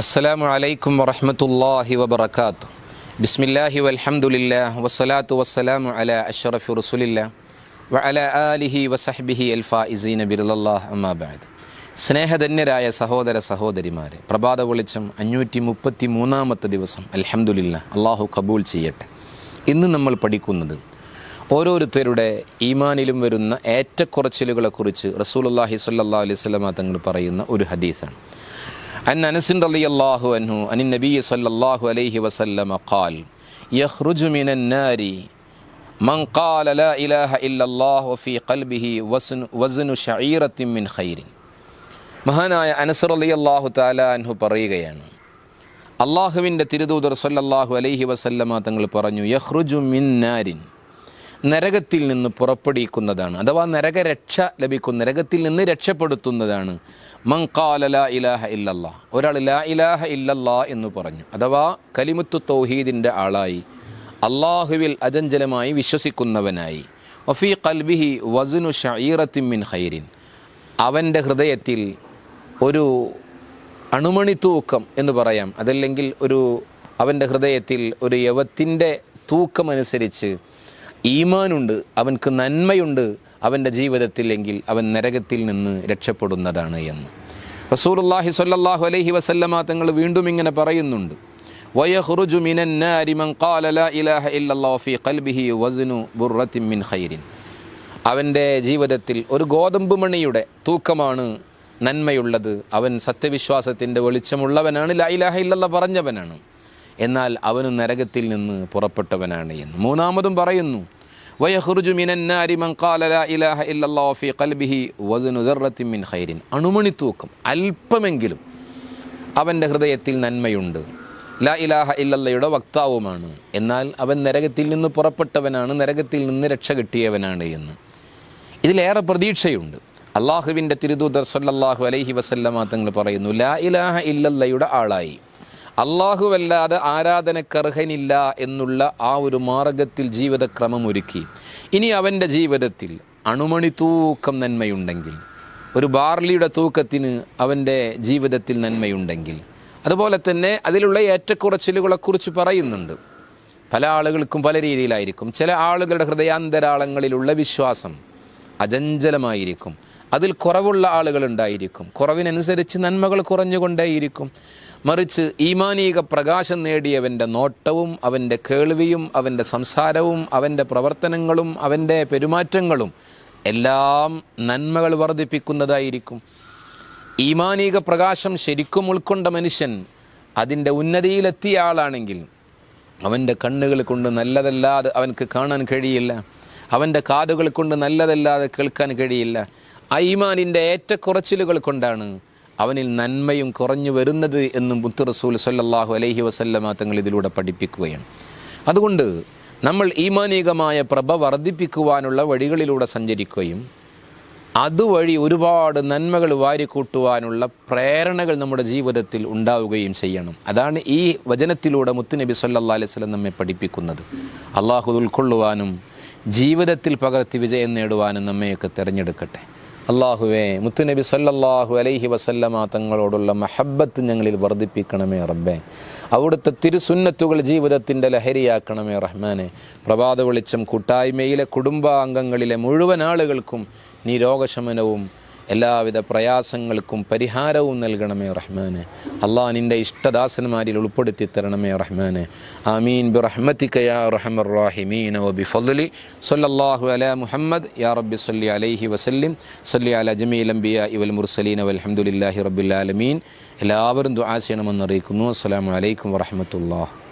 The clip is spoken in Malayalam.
അസ്സലാമു അലൈക്കും വറഹമത്തല്ലാഹി വബർക്കാത്തു ബിസ്മില്ലാഹി വൽഹമുല്ല വസ്സലാത്തു വസ്സലാമു അല അഷറഫി റസുലില്ല വ അല ആലിഹി വസഹബിഹി അൽഫാ ഇസീന ബിർലല്ലാഹ് അമ്മാബാദ് സ്നേഹധന്യരായ സഹോദര സഹോദരിമാരെ പ്രഭാത വെളിച്ചം അഞ്ഞൂറ്റി മുപ്പത്തി മൂന്നാമത്തെ ദിവസം. അൽഹമുല്ല അള്ളാഹു കബൂൾ ചെയ്യട്ടെ. ഇന്ന് നമ്മൾ പഠിക്കുന്നത് ഓരോരുത്തരുടെ ഈമാനിലും വരുന്ന ഏറ്റക്കുറച്ചിലുകളെക്കുറിച്ച് റസൂലുല്ലാഹി സല്ലാ അലൈവല്ലാ തങ്ങൾ പറയുന്ന ഒരു ഹദീസാണ്. عن أنس رضي الله عنه عن النبي صلى الله عليه وسلم قال يخرج من النار من قال لا إله إلا الله وفي قلبه وزن, وزن شعيرة من خير മഹാനായ അനസർ അലി അള്ളാഹു താല അൻഹു പറയുകയാണ് അള്ളാഹുവിൻ്റെ തിരുദൂതർ സല്ലല്ലാഹു അലൈഹി വസല്ലമ തങ്ങൾ പറഞ്ഞു യഹ്റുജു മിൻ നാരിൻ നരകത്തിൽ നിന്ന് പുറപ്പെടുവിക്കുന്നതാണ്. അഥവാ നരകരക്ഷ ലഭിക്കും നരകത്തിൽ നിന്ന് രക്ഷപ്പെടുത്തുന്നതാണ്. മങ്കാല ലാ ഇലാഹ ഇല്ലല്ലാ. ഒരാൾ ലാ ഇലാഹ ഇല്ലല്ലാ എന്ന് പറഞ്ഞു. അഥവാ കലിമുത്തു തൗഹീദിന്റെ ആളായി. അള്ളാഹുവിൽ അജഞ്ചലമായി വിശ്വസിക്കുന്നവനായി. വഫീ കൽബിഹി വസുനു ഷീറത്തിമിൻ ഹൈരിൻ അവന്റെ ഹൃദയത്തിൽ ഒരു അണുമണി തൂക്കം എന്ന് പറയാം. അതല്ലെങ്കിൽ ഒരു അവന്റെ ഹൃദയത്തിൽ ഒരു യവത്തിന്റെ തൂക്കമനുസരിച്ച് ഈമാനുണ്ട് അവൻക്ക് നന്മയുണ്ട് അവന്റെ ജീവിതത്തിൽ എങ്കിൽ അവൻ നരകത്തിൽ നിന്ന് രക്ഷപ്പെടുന്നതാണ് എന്ന്. റസൂലുള്ളാഹി സ്വല്ലല്ലാഹു അലൈഹി വസല്ലമ തങ്ങൾ വീണ്ടും ഇങ്ങനെ പറയുന്നുണ്ട്. ഖാല ലാ ഇലാഹ ഫീ ഖൽബിഹി മിൻ അവന്റെ ജീവിതത്തിൽ ഒരു ഗോതമ്പ് മണിയുടെ തൂക്കമാണ് നന്മയുള്ളത്. അവൻ സത്യവിശ്വാസത്തിന്റെ വെളിച്ചമുള്ളവനാണ്. ലൈലാഹ ഇല്ലല്ല പറഞ്ഞവനാണ്. എന്നാൽ അവന് നരകത്തിൽ നിന്ന് പുറപ്പെട്ടവനാണ് എന്ന്. മൂന്നാമതും പറയുന്നു അണുമണിത്തൂക്കം അല്പമെങ്കിലും അവന്റെ ഹൃദയത്തിൽ നന്മയുണ്ട്. ലാ ഇലാഹ ഇല്ലല്ലയുടെ വക്താവുമാണ്. എന്നാൽ അവൻ നരകത്തിൽ നിന്ന് പുറപ്പെട്ടവനാണ് നരകത്തിൽ നിന്ന് രക്ഷ കിട്ടിയവനാണ് എന്ന്. ഇതിലേറെ പ്രതീക്ഷയുണ്ട്. അള്ളാഹുവിന്റെ തിരുദൂതർ സല്ലാഹു അലൈഹി വസല്ലമ തങ്ങൾ പറയുന്നു ലാ ഇലാഹ ഇല്ലല്ലയുടെ ആളായി. അള്ളാഹുവല്ലാതെ ആരാധനക്കർഹനില്ല എന്നുള്ള ആ ഒരു മാർഗത്തിൽ ജീവിതക്രമം ഒരുക്കി. ഇനി അവന്റെ ജീവിതത്തിൽ അണുമണി തൂക്കം നന്മയുണ്ടെങ്കിൽ ഒരു ബാർലിയുടെ തൂക്കത്തിന് അവന്റെ ജീവിതത്തിൽ നന്മയുണ്ടെങ്കിൽ അതുപോലെ തന്നെ അതിലുള്ള ഏറ്റക്കുറച്ചിലുകളെക്കുറിച്ച് പറയുന്നുണ്ട്. പല ആളുകൾക്കും പല രീതിയിലായിരിക്കും. ചില ആളുകളുടെ ഹൃദയാന്തരാളങ്ങളിലുള്ള വിശ്വാസം അജഞ്ചലമായിരിക്കും അതിൽ കുറവുള്ള ആളുകൾ ഉണ്ടായിരിക്കും. കുറവിനനുസരിച്ച് നന്മകൾ കുറഞ്ഞുകൊണ്ടേയിരിക്കും. മറിച്ച് ഈമാനീക പ്രകാശം നേടിയവന്റെ നോട്ടവും അവന്റെ കേൾവിയും അവന്റെ സംസാരവും അവന്റെ പ്രവർത്തനങ്ങളും അവന്റെ പെരുമാറ്റങ്ങളും എല്ലാം നന്മകൾ വർദ്ധിപ്പിക്കുന്നതായിരിക്കും. ഈമാനീക പ്രകാശം ശരിക്കും ഉൾക്കൊണ്ട മനുഷ്യൻ അതിന്റെ ഉന്നതിയിലെത്തിയ ആളാണെങ്കിൽ അവന്റെ കണ്ണുകൾ കൊണ്ട് നല്ലതല്ലാതെ അവനക്ക് കാണാൻ കഴിയില്ല. അവന്റെ കാതുകൾ കൊണ്ട് നല്ലതല്ലാതെ കേൾക്കാൻ കഴിയില്ല. ഐമാനിന്റെ ഏറ്റക്കുറച്ചിലുകൾ കൊണ്ടാണ് അവനിൽ നന്മയും കുറഞ്ഞു വരുന്നത് എന്നും മുത്ത് റസൂൽ സല്ലാഹു അലഹി വസല്ലമ തങ്ങൾ ഇതിലൂടെ പഠിപ്പിക്കുകയാണ്. അതുകൊണ്ട് നമ്മൾ ഈമാനികമായ പ്രഭ വർദ്ധിപ്പിക്കുവാനുള്ള വഴികളിലൂടെ സഞ്ചരിക്കുകയും അതുവഴി ഒരുപാട് നന്മകൾ വാരിക്കൂട്ടുവാനുള്ള പ്രേരണകൾ നമ്മുടെ ജീവിതത്തിൽ ഉണ്ടാവുകയും ചെയ്യണം. അതാണ് ഈ വചനത്തിലൂടെ മുത്തുനബി സല്ലാ അലൈഹി സ്വലം നമ്മെ പഠിപ്പിക്കുന്നത്. അള്ളാഹു ഉൾക്കൊള്ളുവാനും ജീവിതത്തിൽ പകർത്തി വിജയം നേടുവാനും നമ്മയൊക്കെ തിരഞ്ഞെടുക്കട്ടെ. അള്ളാഹുവേ മുത്തുനബി സല്ലല്ലാഹു അലൈഹി വസല്ലമ തങ്ങളോടുള്ള മഹബത്ത് ഞങ്ങളിൽ വർദ്ധിപ്പിക്കണമേ റബ്ബേ. അവിടുത്തെ തിരുസുന്നത്തുകൾ ജീവിതത്തിന്റെ ലഹരിയാക്കണമേ റഹ്മാനെ. പ്രഭാത വെളിച്ചം കൂട്ടായ്മയിലെ കുടുംബാംഗങ്ങളിലെ മുഴുവൻ ആളുകൾക്കും നീ രോഗശമനവും എല്ലാവിധ പ്രയാസങ്ങൾക്കും പരിഹാരവും നൽകണമേ റഹ്മാന്. അള്ളാഹ് നിന്റെ ഇഷ്ടദാസന്മാരിൽ ഉൾപ്പെടുത്തി തരണമേ റഹ്മാന്. ആമീൻ. ബി റഹ്മത്തിക യാ റഹമർ റാഹിമീൻ ബി ഫലി സല്ലല്ലാഹു അലാ മുഹമ്മദ് യാ റബ്ബി സല്ലി അലൈഹി വസല്ലിം. സല്ലി അല ജമീൽ അംബിയ ഇവൽ മുർസലീൻ വൽഹംദുലില്ലാഹി റബ്ബിൽ ആലമീൻ. എല്ലാവരും ദുആ ചെയ്യണമെന്ന് അറിയിക്കുന്നു. അസ്സലാമു അലൈക്കും വറഹ്മത്തുള്ളാഹി.